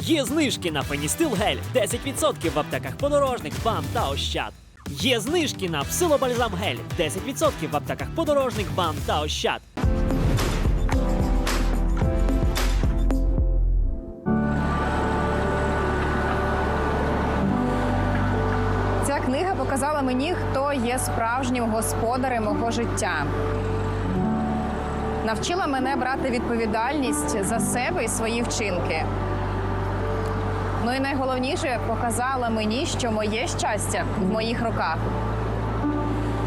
Є знижки на Феністил гель 10% в аптеках подорожник, бам та ощад. Є знижки на псилобальзам гель 10% в аптеках подорожник, бам та ощад. Ця книга показала мені, хто є справжнім господарем мого життя. Навчила мене брати відповідальність за себе і свої вчинки. Ну і найголовніше показала мені, що моє щастя в моїх руках.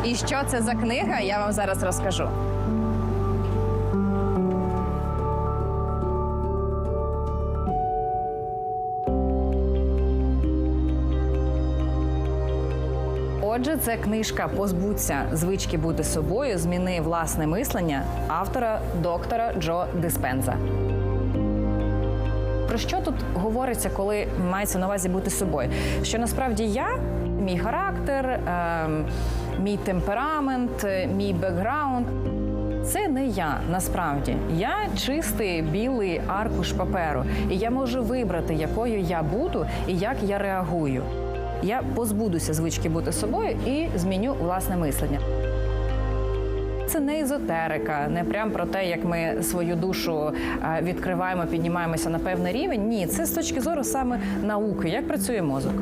І що це за книга, я вам зараз розкажу. Отже, це книжка Позбуться звички бути собою, зміни власне мислення автора доктора Джо Диспенза. Що тут говориться, коли мається на увазі бути собою? Що насправді я, мій характер, ем, мій темперамент, е, мій бекграунд. Це не я насправді. Я чистий білий аркуш паперу, і я можу вибрати, якою я буду і як я реагую. Я позбудуся звички бути собою і зміню власне мислення. Це не езотерика, не прям про те, як ми свою душу е, відкриваємо, піднімаємося на певний рівень. Ні, це з точки зору саме науки, як працює мозок.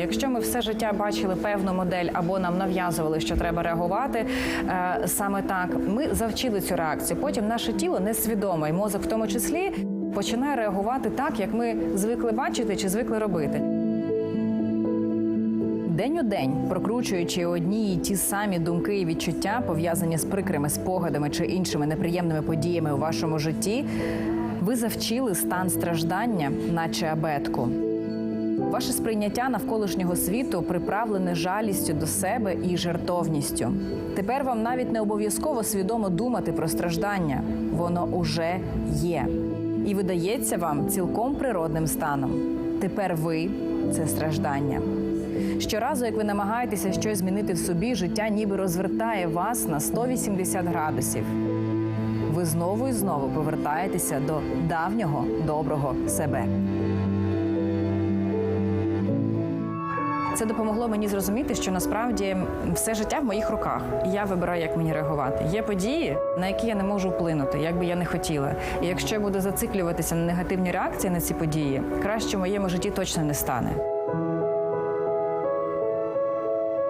Якщо ми все життя бачили певну модель або нам нав'язували, що треба реагувати е, саме так, ми завчили цю реакцію. Потім наше тіло несвідоме, і мозок в тому числі починає реагувати так, як ми звикли бачити чи звикли робити. День у день, прокручуючи одні й ті самі думки і відчуття, пов'язані з прикрими спогадами чи іншими неприємними подіями у вашому житті, ви завчили стан страждання, наче абетку. Ваше сприйняття навколишнього світу приправлене жалістю до себе і жертовністю. Тепер вам навіть не обов'язково свідомо думати про страждання, воно уже є і видається вам цілком природним станом. Тепер ви це страждання. Щоразу, як ви намагаєтеся щось змінити в собі, життя ніби розвертає вас на 180 градусів. Ви знову і знову повертаєтеся до давнього доброго себе. Це допомогло мені зрозуміти, що насправді все життя в моїх руках. Я вибираю, як мені реагувати. Є події, на які я не можу вплинути, як би я не хотіла. І якщо я буду зациклюватися на негативні реакції на ці події, краще в моєму житті точно не стане.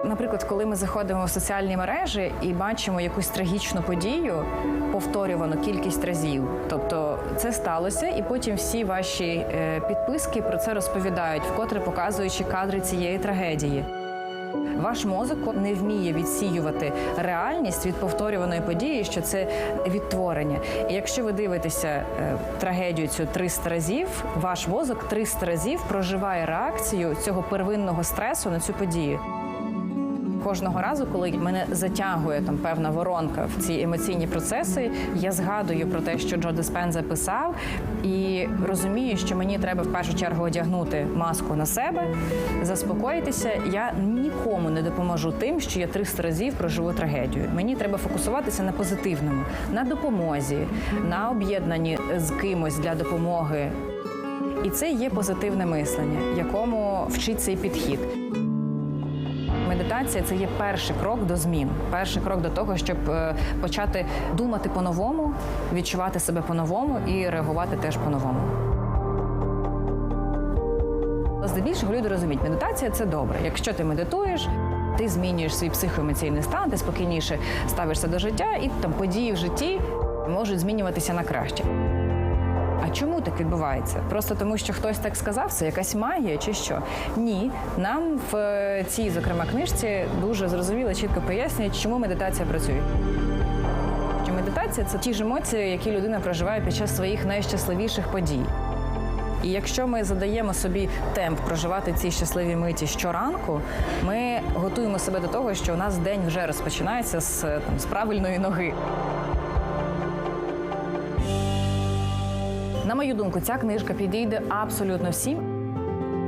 Наприклад, коли ми заходимо в соціальні мережі і бачимо якусь трагічну подію, повторювану кількість разів. Тобто це сталося, і потім всі ваші е, підписки про це розповідають, вкотре показуючи кадри цієї трагедії. Ваш мозок не вміє відсіювати реальність від повторюваної події, що це відтворення. І якщо ви дивитеся е, трагедію цю 300 разів, ваш мозок 300 разів проживає реакцію цього первинного стресу на цю подію. Кожного разу, коли мене затягує там певна воронка в ці емоційні процеси, я згадую про те, що Джо Диспенза писав, і розумію, що мені треба в першу чергу одягнути маску на себе, заспокоїтися. Я нікому не допоможу тим, що я 300 разів проживу трагедію. Мені треба фокусуватися на позитивному, на допомозі, на об'єднанні з кимось для допомоги. І це є позитивне мислення, якому вчить цей підхід. Медитація це є перший крок до змін, перший крок до того, щоб е, почати думати по-новому, відчувати себе по-новому і реагувати теж по-новому. Здебільшого люди розуміють, медитація це добре. Якщо ти медитуєш, ти змінюєш свій психоемоційний стан, ти спокійніше ставишся до життя, і там події в житті можуть змінюватися на краще. А чому так відбувається? Просто тому, що хтось так сказав, це якась магія чи що? Ні, нам в е, цій, зокрема, книжці дуже зрозуміло, чітко пояснюють, чому медитація працює. Що медитація це ті ж емоції, які людина проживає під час своїх найщасливіших подій. І якщо ми задаємо собі темп проживати ці щасливі миті щоранку, ми готуємо себе до того, що у нас день вже розпочинається з, там, з правильної ноги. На мою думку, ця книжка підійде абсолютно всім.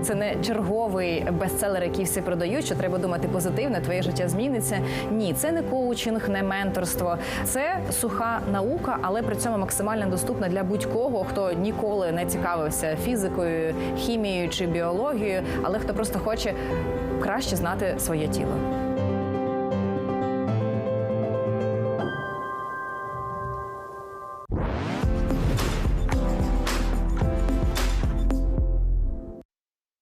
це не черговий бестселер, який всі продають, що треба думати позитивно, твоє життя зміниться. Ні, це не коучинг, не менторство. Це суха наука, але при цьому максимально доступна для будь-кого, хто ніколи не цікавився фізикою, хімією чи біологією, але хто просто хоче краще знати своє тіло.